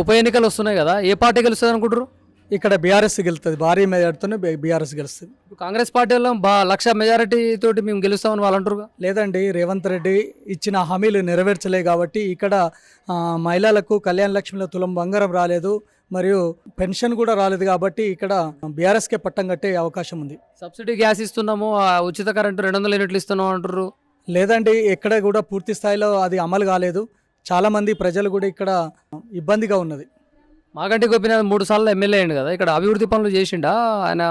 ఉప ఎన్నికలు వస్తున్నాయి కదా ఏ పార్టీ గెలుస్తుంది అనుకుంటారు ఇక్కడ బీఆర్ఎస్ గెలుస్తుంది భారీ మెజార్టీతోనే బీఆర్ఎస్ గెలుస్తుంది. కాంగ్రెస్ పార్టీ వాళ్ళు బా లక్ష మెజారిటీ తోటి మేము గెలుస్తామని వాళ్ళు అంటారు లేదండి రేవంత్ రెడ్డి ఇచ్చిన హామీలు నెరవేర్చలే కాబట్టి ఇక్కడ మహిళలకు కళ్యాణ లక్ష్మిలో తులం బంగారం రాలేదు మరియు పెన్షన్ కూడా రాలేదు కాబట్టి ఇక్కడ బీఆర్ఎస్కే పట్టం కట్టే అవకాశం ఉంది. సబ్సిడీ గ్యాస్ ఇస్తున్నాము ఉచిత కరెంటు రెండు వందల యూనిట్లు ఇస్తున్నాం అంటారు లేదండి ఎక్కడ కూడా పూర్తి స్థాయిలో అది అమలు కాలేదు. చాలామంది ప్రజలు కూడా ఇక్కడ ఇబ్బందిగా ఉన్నది. మాగంటి గోపినాథ్ మూడు సార్లు ఎమ్మెల్యే అయ్యిండు కదా ఇక్కడ అభివృద్ధి పనులు చేసిండా? ఆయన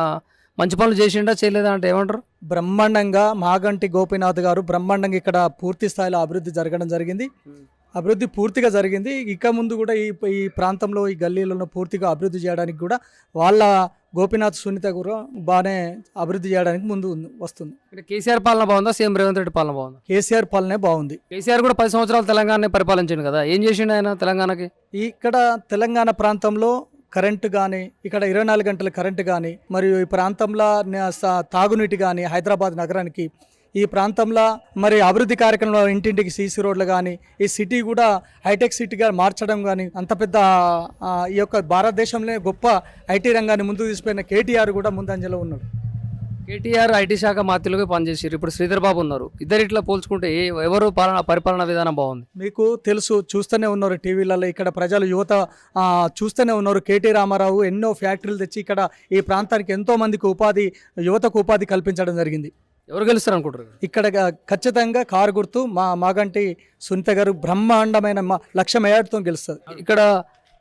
మంచి పనులు చేసిండా చేయలేదా అంటే ఏమంటారు? బ్రహ్మాండంగా మాగంటి గోపీనాథ్ గారు బ్రహ్మాండంగా ఇక్కడ పూర్తి స్థాయిలో అభివృద్ధి జరగడం జరిగింది. అభివృద్ధి పూర్తిగా జరిగింది. ఇక ముందు కూడా ఈ ఈ ప్రాంతంలో ఈ గల్లీలలో పూర్తిగా అభివృద్ధి చేయడానికి కూడా వాళ్ళ గోపీనాథ్ సునీత కూడా బాగానే అభివృద్ధి చేయడానికి ముందు వస్తుంది. ఇక్కడ కేసీఆర్ పాలన బాగుందా? సీఎం రేవంత్ రెడ్డి పాలన బాగుందా? కేసీఆర్ పాలనే బాగుంది. కేసీఆర్ కూడా పది సంవత్సరాలు తెలంగాణ పరిపాలించిండు కదా. ఏం చేసిండు ఆయన తెలంగాణకి? ఇక్కడ తెలంగాణ ప్రాంతంలో కరెంటు కానీ ఇక్కడ ఇరవై నాలుగు గంటల కరెంటు కానీ మరియు ఈ ప్రాంతంలో తాగునీటి కానీ హైదరాబాద్ నగరానికి ఈ ప్రాంతంలో మరి అభివృద్ధి కార్యక్రమంలో ఇంటింటికి సీసీ రోడ్లు కానీ ఈ సిటీ కూడా హైటెక్ సిటీగా మార్చడం కానీ అంత పెద్ద ఈ యొక్క భారతదేశంలో గొప్ప ఐటీ రంగాన్ని ముందుకు తీసుకుపోయిన కేటీఆర్ కూడా ముందంజలో ఉన్నాడు. కేటీఆర్ ఐటీ శాఖ మాత్రులుగా పనిచేసారు ఇప్పుడు శ్రీధర్ బాబు ఉన్నారు. ఇద్దరు ఇట్లా పోల్చుకుంటే ఎవరు పాలన పరిపాలన విధానం బాగుంది? మీకు తెలుసు చూస్తూనే ఉన్నారు టీవీలలో ఇక్కడ ప్రజలు యువత చూస్తూనే ఉన్నారు. కేటీ రామారావు ఎన్నో ఫ్యాక్టరీలు తెచ్చి ఇక్కడ ఈ ప్రాంతానికి ఎంతో మందికి ఉపాధి యువతకు ఉపాధి కల్పించడం జరిగింది. ఎవరు గెలుస్తారు అనుకుంటారు? ఇక్కడ ఖచ్చితంగా కారు గుర్తు మా మాగంటి సునీత గారు బ్రహ్మాండమైన మా లక్ష గెలుస్తుంది. ఇక్కడ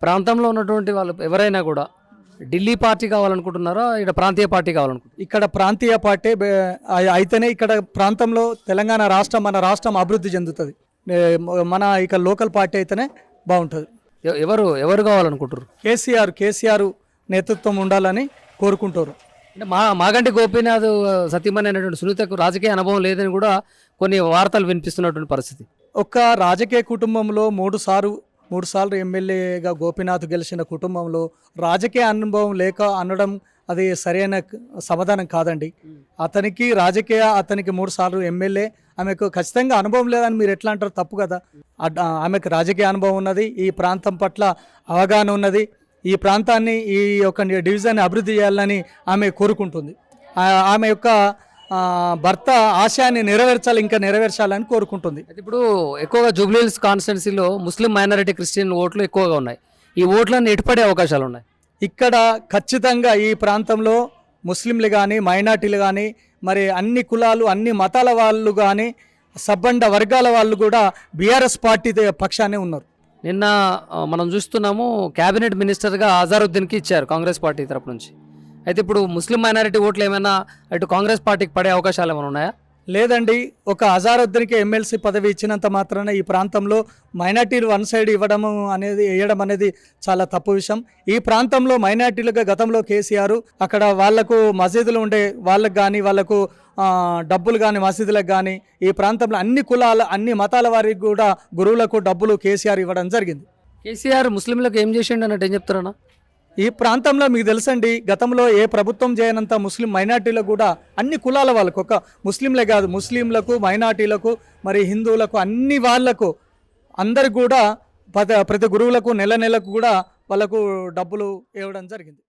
ప్రాంతంలో ఉన్నటువంటి వాళ్ళు ఎవరైనా కూడా ఢిల్లీ పార్టీ కావాలనుకుంటున్నారా ఇక్కడ ప్రాంతీయ పార్టీ కావాలనుకుంటున్నారు? ఇక్కడ ప్రాంతీయ పార్టీ అయితేనే ఇక్కడ ప్రాంతంలో తెలంగాణ రాష్ట్రం మన రాష్ట్రం అభివృద్ధి చెందుతుంది. మన ఇక లోకల్ పార్టీ అయితేనే బాగుంటుంది. ఎవరు ఎవరు కావాలనుకుంటారు కేసీఆర్ కేసీఆర్ నేతృత్వం ఉండాలని కోరుకుంటారు అంటే మా మాగంటి గోపీనాథ్ సతీమణి అనేటువంటి సునీతకు రాజకీయ అనుభవం లేదని కూడా కొన్ని వార్తలు వినిపిస్తున్నటువంటి పరిస్థితి. ఒక రాజకీయ కుటుంబంలో మూడు మూడుసార్లు మూడు సార్లు ఎమ్మెల్యేగా గోపీనాథ్ గెలిచిన కుటుంబంలో రాజకీయ అనుభవం లేక అనడం అది సరైన సమాధానం కాదండి. అతనికి రాజకీయ అతనికి మూడు సార్లు ఎమ్మెల్యే ఆమెకు ఖచ్చితంగా అనుభవం లేదని మీరు ఎట్లా అంటారు తప్పు కదా. ఆమెకు రాజకీయ అనుభవం ఉన్నది ఈ ప్రాంతం పట్ల అవగాహన ఉన్నది ఈ ప్రాంతాన్ని ఈ యొక్క డివిజన్ అభివృద్ధి చేయాలని ఆమె కోరుకుంటుంది. ఆమె యొక్క భర్త ఆశయాన్ని నెరవేర్చాలి ఇంకా నెరవేర్చాలని కోరుకుంటుంది. ఇప్పుడు ఎక్కువగా జూబ్లీహిల్స్ కాన్స్టిట్యున్సీలో ముస్లిం మైనారిటీ క్రిస్టియన్ ఓట్లు ఎక్కువగా ఉన్నాయి. ఈ ఓట్లను ఎటుపడే అవకాశాలు ఉన్నాయి? ఇక్కడ ఖచ్చితంగా ఈ ప్రాంతంలో ముస్లింలు కానీ మైనార్టీలు కానీ మరి అన్ని కులాలు అన్ని మతాల వాళ్ళు కానీ సబ్బండ వర్గాల వాళ్ళు కూడా బీఆర్ఎస్ పార్టీ పక్షానే ఉన్నారు. నిన్న మనం చూస్తున్నాము క్యాబినెట్ మినిస్టర్గా అజారుద్దీన్కి ఇచ్చారు కాంగ్రెస్ పార్టీ తరపు నుంచి. అయితే ఇప్పుడు ముస్లిం మైనారిటీ ఓట్లు ఏమైనా అటు కాంగ్రెస్ పార్టీకి పడే అవకాశాలు ఏమైనా ఉన్నాయా? లేదండి. ఒక అజారుద్దీన్కి ఎమ్మెల్సీ పదవి ఇచ్చినంత మాత్రాన ఈ ప్రాంతంలో మైనార్టీలు వన్ సైడ్ ఇవ్వడం అనేది వేయడం అనేది చాలా తప్పు విషయం. ఈ ప్రాంతంలో మైనార్టీలుగా గతంలో కేసీఆర్ అక్కడ వాళ్ళకు మసీదులు ఉండే వాళ్ళకు కానీ వాళ్ళకు డబ్బులు కానీ మసీదులకు కానీ ఈ ప్రాంతంలో అన్ని కులాల అన్ని మతాల వారికి కూడా గురువులకు డబ్బులు కేసీఆర్ ఇవ్వడం జరిగింది. కేసీఆర్ ముస్లింలకు ఏం చేసిండు అన్నట్టు ఏం చెప్తారన్నా ఈ ప్రాంతంలో మీకు తెలుసండి గతంలో ఏ ప్రభుత్వం చేయనంత ముస్లిం మైనార్టీలకు కూడా అన్ని కులాల వాళ్ళకు ఒక ముస్లింలే కాదు ముస్లింలకు మైనార్టీలకు మరి హిందువులకు అన్ని వాళ్ళకు అందరికి కూడా ప్రతి ప్రతి గురువులకు నెల నెలకు కూడా వాళ్ళకు డబ్బులు ఇవ్వడం జరిగింది.